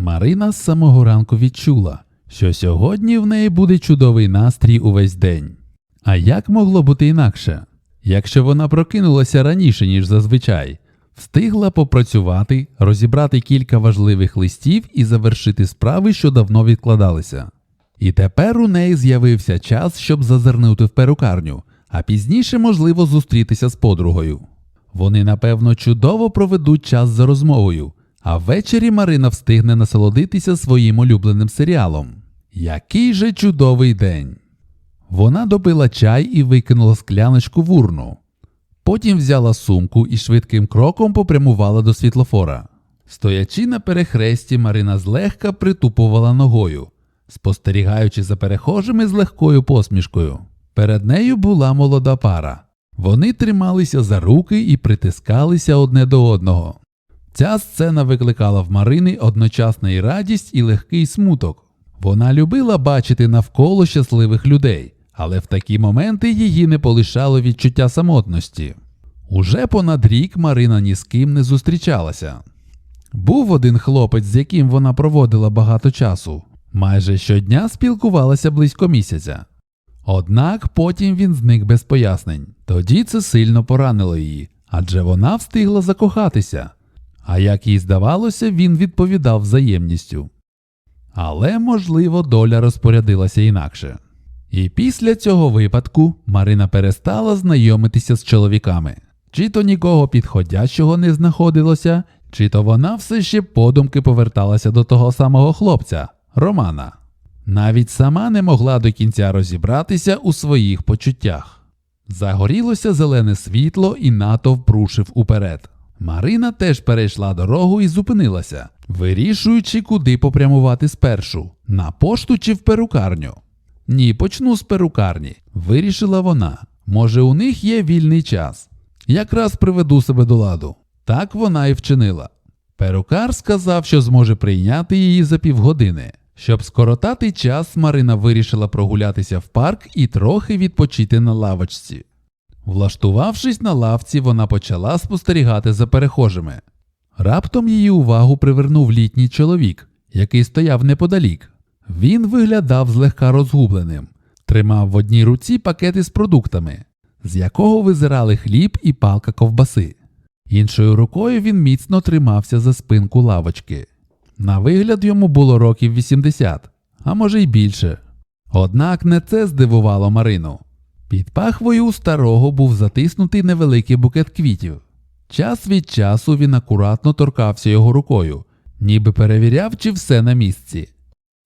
Марина з самого ранку відчула, що сьогодні в неї буде чудовий настрій увесь день. А як могло бути інакше? Якщо вона прокинулася раніше, ніж зазвичай, встигла попрацювати, розібрати кілька важливих листів і завершити справи, що давно відкладалися. І тепер у неї з'явився час, щоб зазирнути в перукарню, а пізніше, можливо, зустрітися з подругою. Вони, напевно, чудово проведуть час за розмовою, а ввечері Марина встигне насолодитися своїм улюбленим серіалом. Який же чудовий день! Вона допила чай і викинула скляночку в урну. Потім взяла сумку і швидким кроком попрямувала до світлофора. Стоячи на перехресті, Марина злегка притупувала ногою, спостерігаючи за перехожими з легкою посмішкою. Перед нею була молода пара. Вони трималися за руки і притискалися одне до одного. Ця сцена викликала в Марини одночасно і радість і легкий смуток. Вона любила бачити навколо щасливих людей, але в такі моменти її не полишало відчуття самотності. Уже понад рік Марина ні з ким не зустрічалася. Був один хлопець, з яким вона проводила багато часу. Майже щодня спілкувалася близько місяця. Однак потім він зник без пояснень. Тоді це сильно поранило її, адже вона встигла закохатися. А як їй здавалося, він відповідав взаємністю. Але, можливо, доля розпорядилася інакше. І після цього випадку Марина перестала знайомитися з чоловіками. Чи то нікого підходящого не знаходилося, чи то вона все ще подумки поверталася до того самого хлопця, Романа. Навіть сама не могла до кінця розібратися у своїх почуттях. Загорілося зелене світло і натовп рушив уперед. Марина теж перейшла дорогу і зупинилася, вирішуючи, куди попрямувати спершу на пошту чи в перукарню. Ні, почну з перукарні, вирішила вона. Може, у них є вільний час. Якраз приведу себе до ладу. Так вона і вчинила. Перукар сказав, що зможе прийняти її за півгодини. Щоб скоротати час, Марина вирішила прогулятися в парк і трохи відпочити на лавочці. Влаштувавшись на лавці, вона почала спостерігати за перехожими. Раптом її увагу привернув літній чоловік, який стояв неподалік. Він виглядав злегка розгубленим, тримав в одній руці пакети з продуктами, з якого визирали хліб і палка ковбаси. Іншою рукою він міцно тримався за спинку лавочки. На вигляд йому було років 80, а може й більше. Однак не це здивувало Марину. Під пахвою у старого був затиснутий невеликий букет квітів. Час від часу він акуратно торкався його рукою, ніби перевіряв, чи все на місці.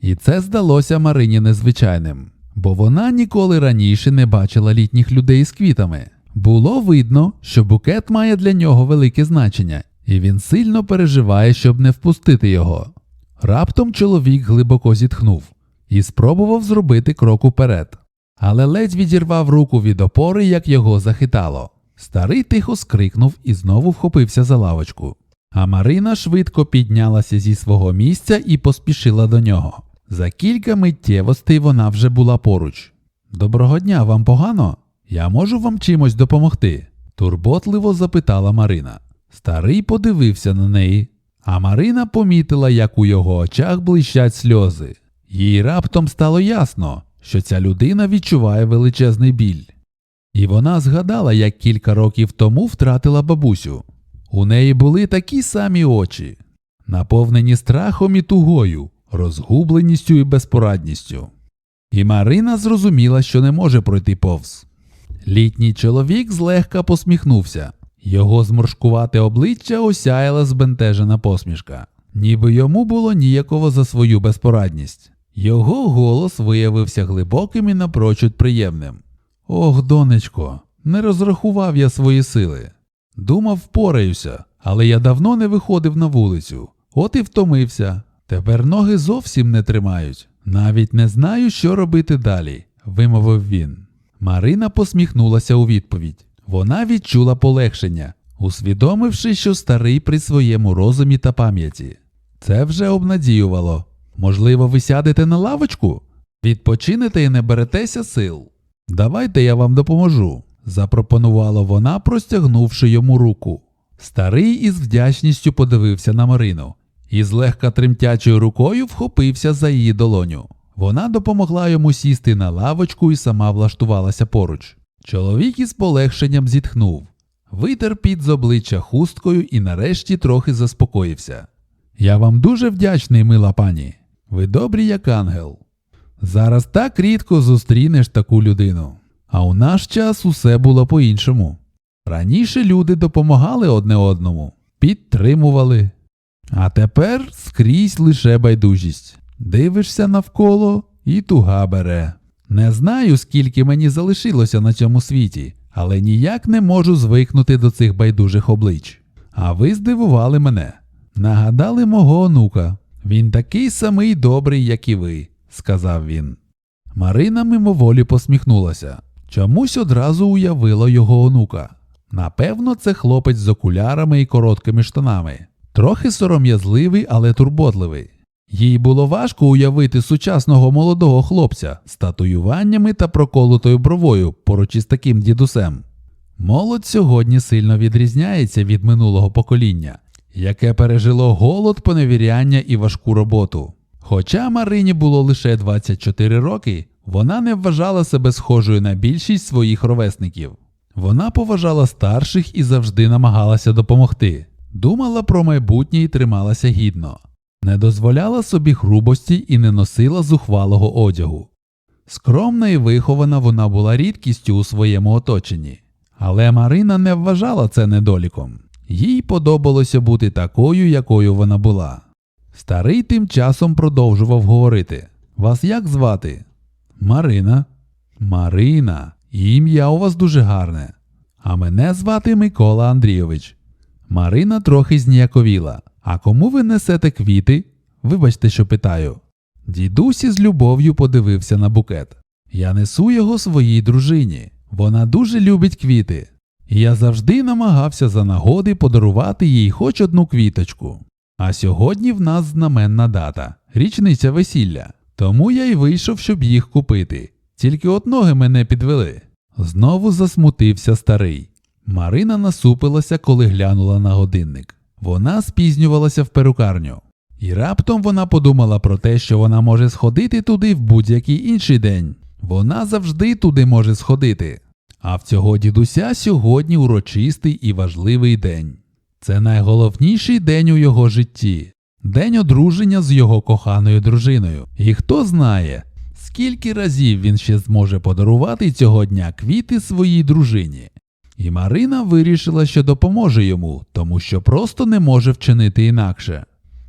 І це здалося Марині незвичайним, бо вона ніколи раніше не бачила літніх людей з квітами. Було видно, що букет має для нього велике значення, і він сильно переживає, щоб не впустити його. Раптом чоловік глибоко зітхнув і спробував зробити крок уперед, але ледь відірвав руку від опори, як його захитало. Старий тихо скрикнув і знову вхопився за лавочку. А Марина швидко піднялася зі свого місця і поспішила до нього. За кілька миттєвостей вона вже була поруч. Доброго дня, вам погано? Я можу вам чимось допомогти? турботливо запитала Марина. Старий подивився на неї, а Марина помітила, як у його очах блищать сльози. Їй раптом стало ясно, що ця людина відчуває величезний біль. І вона згадала, як кілька років тому втратила бабусю. У неї були такі самі очі, наповнені страхом і тугою, розгубленістю і безпорадністю. І Марина зрозуміла, що не може пройти повз. Літній чоловік злегка посміхнувся. Його зморшкувате обличчя осяяла збентежена посмішка, ніби йому було ніяково за свою безпорадність. Його голос виявився глибоким і напрочуд приємним. Ох, донечко, не розрахував я свої сили. Думав, впораюся, але я давно не виходив на вулицю. От і втомився. Тепер ноги зовсім не тримають. Навіть не знаю, що робити далі, вимовив він. Марина посміхнулася у відповідь. Вона відчула полегшення, усвідомивши, що старий при своєму розумі та пам'яті. Це вже обнадіювало. Можливо, ви сядете на лавочку? Відпочинете і не беретеся сил. Давайте я вам допоможу, запропонувала вона, простягнувши йому руку. Старий із вдячністю подивився на Марину і злегка тремтячою рукою вхопився за її долоню. Вона допомогла йому сісти на лавочку і сама влаштувалася поруч. Чоловік із полегшенням зітхнув, витер під з обличчя хусткою і нарешті трохи заспокоївся. Я вам дуже вдячний, мила пані. Ви добрі, як ангел. Зараз так рідко зустрінеш таку людину. А у наш час усе було по-іншому. Раніше люди допомагали одне одному, підтримували. А тепер скрізь лише байдужість. Дивишся навколо і туга бере. Не знаю, скільки мені залишилося на цьому світі, але ніяк не можу звикнути до цих байдужих облич. А ви здивували мене. Нагадали мого онука. Він такий самий добрий, як і ви, сказав він. Марина мимоволі посміхнулася. Чомусь одразу уявила його онука. Напевно, це хлопець з окулярами і короткими штанами. Трохи сором'язливий, але турботливий. Їй було важко уявити сучасного молодого хлопця з татуюваннями та проколотою бровою поруч із таким дідусем. Молодь сьогодні сильно відрізняється від минулого покоління, яке пережило голод, поневіряння і важку роботу. Хоча Марині було лише 24 роки, вона не вважала себе схожою на більшість своїх ровесників. Вона поважала старших і завжди намагалася допомогти, думала про майбутнє і трималася гідно, не дозволяла собі грубості і не носила зухвалого одягу. Скромна і вихована вона була рідкістю у своєму оточенні, але Марина не вважала це недоліком. Їй подобалося бути такою, якою вона була. Старий тим часом продовжував говорити Вас як звати? Марина. Марина, ім'я у вас дуже гарне. А мене звати Микола Андрійович. Марина трохи зніяковіла. А кому ви несете квіти? Вибачте, що питаю. Дідусь із любов'ю подивився на букет. Я несу його своїй дружині. Вона дуже любить квіти. Я завжди намагався за нагоди подарувати їй хоч одну квіточку. А сьогодні в нас знаменна дата річниця весілля. Тому я й вийшов, щоб їх купити. Тільки от ноги мене підвели. Знову засмутився старий. Марина насупилася, коли глянула на годинник. Вона спізнювалася в перукарню. І раптом вона подумала про те, що вона може сходити туди в будь-який інший день. Вона завжди туди може сходити. А в цього дідуся сьогодні урочистий і важливий день. Це найголовніший день у його житті, день одруження з його коханою дружиною. І хто знає, скільки разів він ще зможе подарувати цього дня квіти своїй дружині. І Марина вирішила, що допоможе йому, тому що просто не може вчинити інакше.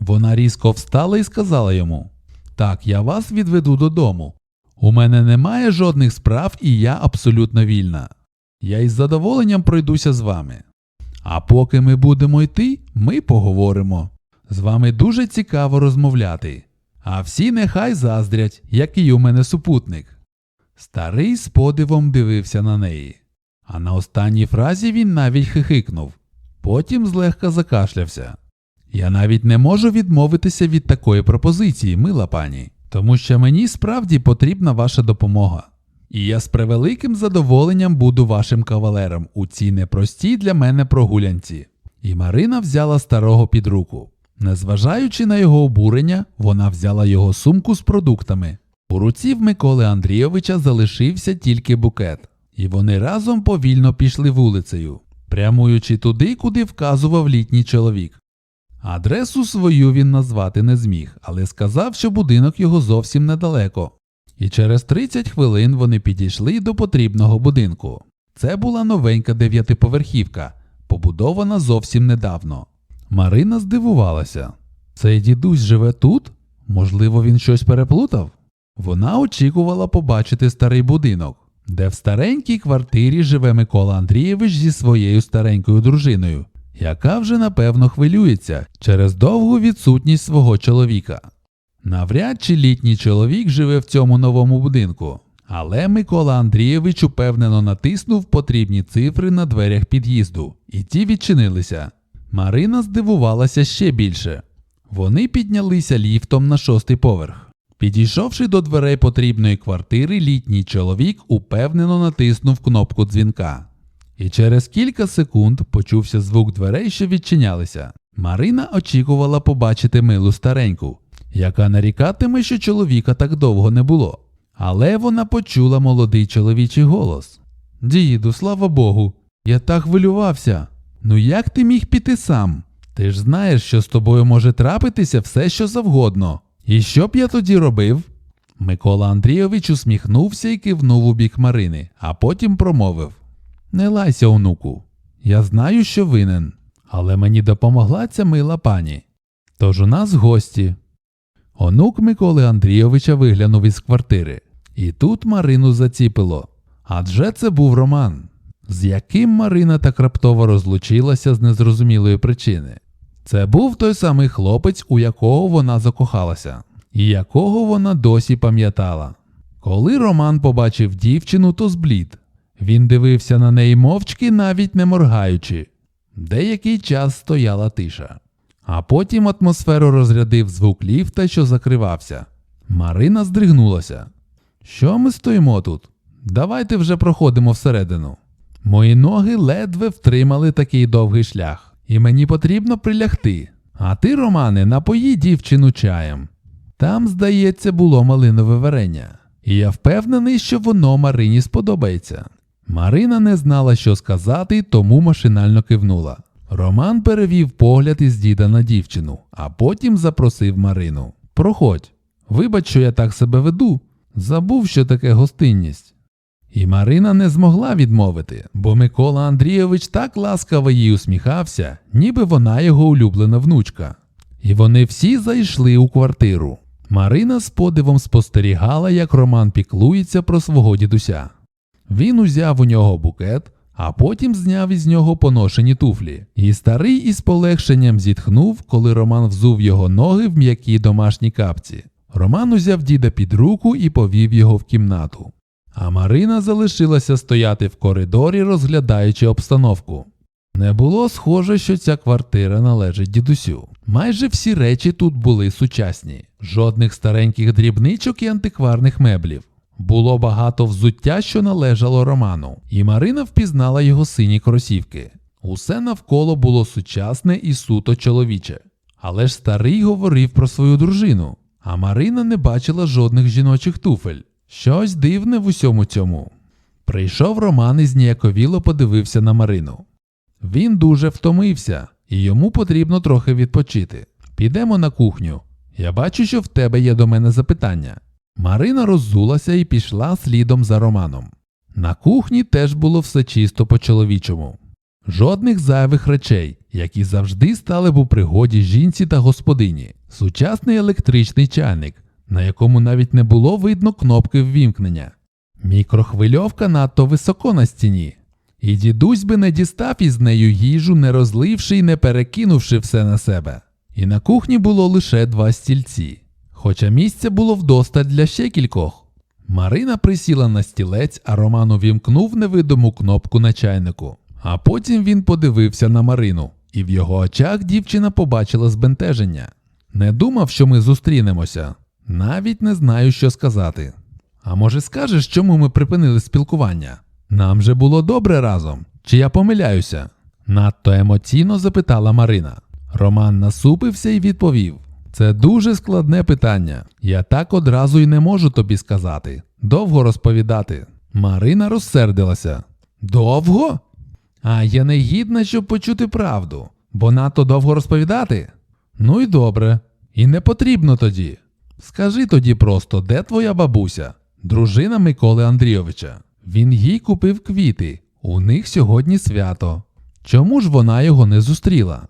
Вона різко встала і сказала йому: Так, я вас відведу додому. У мене немає жодних справ і я абсолютно вільна. Я із задоволенням пройдуся з вами. А поки ми будемо йти, ми поговоримо. З вами дуже цікаво розмовляти. А всі нехай заздрять, який у мене супутник. Старий з подивом дивився на неї. А на останній фразі він навіть хихикнув, потім злегка закашлявся. Я навіть не можу відмовитися від такої пропозиції, мила пані, тому що мені справді потрібна ваша допомога. І я з превеликим задоволенням буду вашим кавалером у цій непростій для мене прогулянці. І Марина взяла старого під руку. Незважаючи на його обурення, вона взяла його сумку з продуктами. У руці в Миколи Андрійовича залишився тільки букет, і вони разом повільно пішли вулицею, прямуючи туди, куди вказував літній чоловік. Адресу свою він назвати не зміг, але сказав, що будинок його зовсім недалеко. І через 30 хвилин вони підійшли до потрібного будинку. Це була новенька дев'ятиповерхівка, побудована зовсім недавно. Марина здивувалася. Цей дідусь живе тут? Можливо, він щось переплутав? Вона очікувала побачити старий будинок, де в старенькій квартирі живе Микола Андрійович зі своєю старенькою дружиною, яка вже напевно хвилюється через довгу відсутність свого чоловіка. Навряд чи літній чоловік живе в цьому новому будинку, але Микола Андрійович упевнено натиснув потрібні цифри на дверях під'їзду, і ті відчинилися. Марина здивувалася ще більше. Вони піднялися ліфтом на шостий поверх. Підійшовши до дверей потрібної квартири, літній чоловік упевнено натиснув кнопку дзвінка. І через кілька секунд почувся звук дверей, що відчинялися. Марина очікувала побачити милу стареньку, яка нарікатиме, що чоловіка так довго не було. Але вона почула молодий чоловічий голос. Діду, слава Богу, я так хвилювався. Ну як ти міг піти сам? Ти ж знаєш, що з тобою може трапитися все, що завгодно. І що б я тоді робив? Микола Андрійович усміхнувся і кивнув у бік Марини, а потім промовив: Не лайся, онуку. Я знаю, що винен, але мені допомогла ця мила пані. Тож у нас гості. Онук Миколи Андрійовича виглянув із квартири, і тут Марину заціпило. Адже це був Роман, з яким Марина так раптово розлучилася з незрозумілої причини. Це був той самий хлопець, у якого вона закохалася, і якого вона досі пам'ятала. Коли Роман побачив дівчину, то зблід. Він дивився на неї мовчки, навіть не моргаючи. Деякий час стояла тиша. А потім атмосферу розрядив звук ліфта, що закривався. Марина здригнулася. Що ми стоїмо тут? Давайте вже проходимо всередину. Мої ноги ледве втримали такий довгий шлях, і мені потрібно прилягти. А ти, Романе, напої дівчину чаєм. Там, здається, було малинове варення, і я впевнений, що воно Марині сподобається. Марина не знала, що сказати, тому машинально кивнула. Роман перевів погляд із діда на дівчину, а потім запросив Марину. Проходь, вибач, що я так себе веду. Забув, що таке гостинність. І Марина не змогла відмовити, бо Микола Андрійович так ласкаво їй усміхався, ніби вона його улюблена внучка. І вони всі зайшли у квартиру. Марина з подивом спостерігала, як Роман піклується про свого дідуся. Він узяв у нього букет, а потім зняв із нього поношені туфлі. І старий із полегшенням зітхнув, коли Роман взув його ноги в м'якій домашній капці. Роман узяв діда під руку і повів його в кімнату. А Марина залишилася стояти в коридорі, розглядаючи обстановку. Не було схоже, що ця квартира належить дідусю. Майже всі речі тут були сучасні, жодних стареньких дрібничок і антикварних меблів. Було багато взуття, що належало Роману, і Марина впізнала його сині кросівки. Усе навколо було сучасне і суто чоловіче. Але ж старий говорив про свою дружину, а Марина не бачила жодних жіночих туфель. Щось дивне в усьому цьому. Прийшов Роман і зніяковіло подивився на Марину. Він дуже втомився, і йому потрібно трохи відпочити. Підемо на кухню. Я бачу, що в тебе є до мене запитання. Марина роззулася і пішла слідом за Романом. На кухні теж було все чисто по-чоловічому. Жодних зайвих речей, які завжди стали б у пригоді жінці та господині. Сучасний електричний чайник, на якому навіть не було видно кнопки ввімкнення. Мікрохвильовка надто високо на стіні. І дідусь би не дістав із нею їжу, не розливши і не перекинувши все на себе. І на кухні було лише два стільці, хоча місця було вдосталь для ще кількох. Марина присіла на стілець, а Роман увімкнув невидиму кнопку на чайнику. А потім він подивився на Марину, і в його очах дівчина побачила збентеження. Не думав, що ми зустрінемося. Навіть не знаю, що сказати. А може скажеш, чому ми припинили спілкування? Нам же було добре разом. Чи я помиляюся? Надто емоційно запитала Марина. Роман насупився і відповів: Це дуже складне питання. Я так одразу й не можу тобі сказати. Довго розповідати. Марина розсердилася. Довго? А я не гідна, щоб почути правду, бо надто довго розповідати? Ну і добре. І не потрібно тоді. Скажи тоді просто, де твоя бабуся, дружина Миколи Андрійовича. Він їй купив квіти. У них сьогодні свято. Чому ж вона його не зустріла?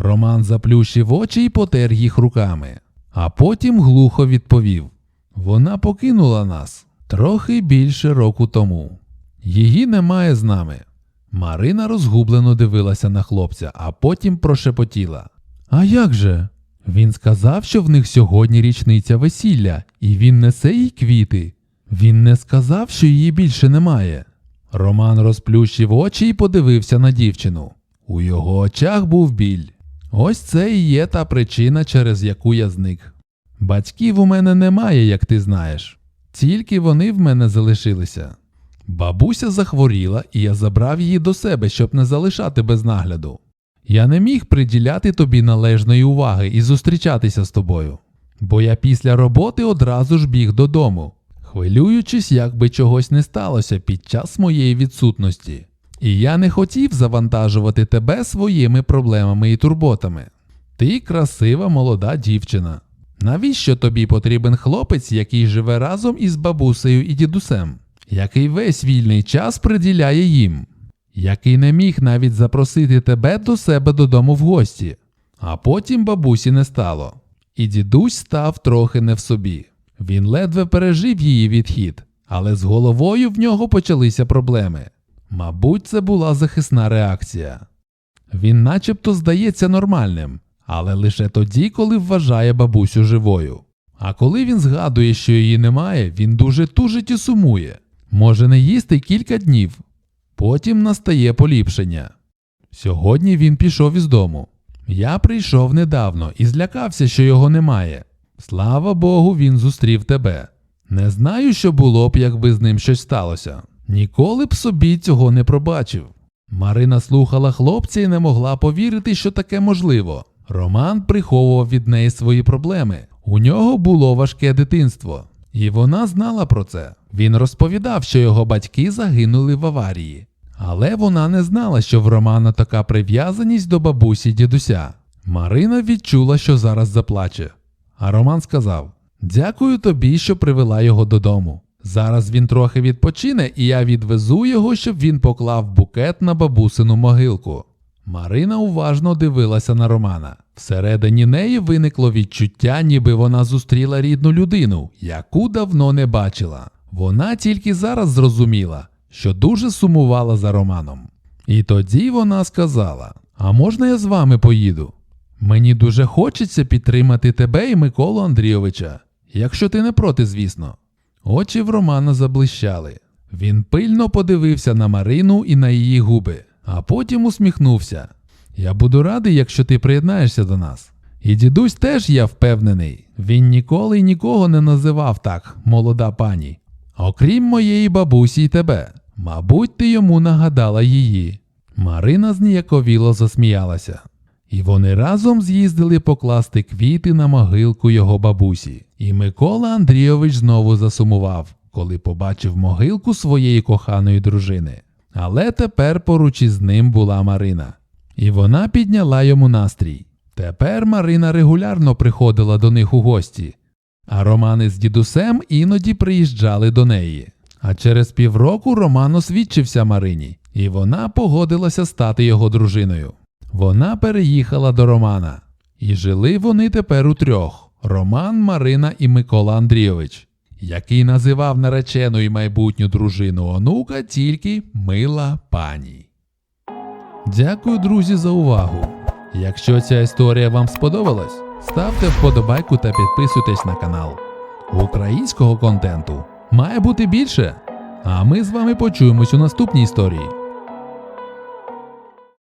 Роман заплющив очі і потер їх руками, а потім глухо відповів: Вона покинула нас трохи більше року тому. Її немає з нами. Марина розгублено дивилася на хлопця, а потім прошепотіла. А як же? Він сказав, що в них сьогодні річниця весілля, і він несе їй квіти. Він не сказав, що її більше немає. Роман розплющив очі і подивився на дівчину. У його очах був біль. Ось це і є та причина, через яку я зник. Батьків у мене немає, як ти знаєш, тільки вони в мене залишилися. Бабуся захворіла, і я забрав її до себе, щоб не залишати без нагляду. Я не міг приділяти тобі належної уваги і зустрічатися з тобою, бо я після роботи одразу ж біг додому, хвилюючись, як би чогось не сталося під час моєї відсутності. І я не хотів завантажувати тебе своїми проблемами і турботами. Ти красива молода дівчина. Навіщо тобі потрібен хлопець, який живе разом із бабусею і дідусем, який весь вільний час приділяє їм, який не міг навіть запросити тебе до себе додому в гості, а потім бабусі не стало. І дідусь став трохи не в собі. Він ледве пережив її відхід, але з головою в нього почалися проблеми. Мабуть, це була захисна реакція. Він начебто здається нормальним, але лише тоді, коли вважає бабусю живою. А коли він згадує, що її немає, він дуже тужить і сумує. Може не їсти кілька днів. Потім настає поліпшення. Сьогодні він пішов із дому. Я прийшов недавно і злякався, що його немає. Слава Богу, він зустрів тебе. Не знаю, що було б, якби з ним щось сталося. Ніколи б собі цього не пробачив. Марина слухала хлопця і не могла повірити, що таке можливо. Роман приховував від неї свої проблеми. У нього було важке дитинство, і вона знала про це. Він розповідав, що його батьки загинули в аварії. Але вона не знала, що в Романа така прив'язаність до бабусі дідуся. Марина відчула, що зараз заплаче. А Роман сказав: Дякую тобі, що привела його додому. Зараз він трохи відпочине, і я відвезу його, щоб він поклав букет на бабусину могилку. Марина уважно дивилася на Романа. Всередині неї виникло відчуття, ніби вона зустріла рідну людину, яку давно не бачила. Вона тільки зараз зрозуміла, що дуже сумувала за Романом. І тоді вона сказала: А можна я з вами поїду? Мені дуже хочеться підтримати тебе і Миколу Андрійовича, якщо ти не проти, звісно. Очі в Романа заблищали. Він пильно подивився на Марину і на її губи, а потім усміхнувся. Я буду радий, якщо ти приєднаєшся до нас. І дідусь теж я впевнений, він ніколи й нікого не називав так, молода пані. Окрім моєї бабусі й тебе. Мабуть, ти йому нагадала її. Марина зніяковіло засміялася. І вони разом з'їздили покласти квіти на могилку його бабусі. І Микола Андрійович знову засумував, коли побачив могилку своєї коханої дружини. Але тепер поруч із ним була Марина. І вона підняла йому настрій. Тепер Марина регулярно приходила до них у гості, а Романи з дідусем іноді приїжджали до неї. А через півроку Роман освідчився Марині, і вона погодилася стати його дружиною. Вона переїхала до Романа, і жили вони тепер у трьох: Роман, Марина і Микола Андрійович, який називав наречену і майбутню дружину онука тільки мила пані. Дякую, друзі, за увагу. Якщо ця історія вам сподобалась, ставте вподобайку та підписуйтесь на канал. Українського контенту має бути більше. А ми з вами почуємось у наступній історії.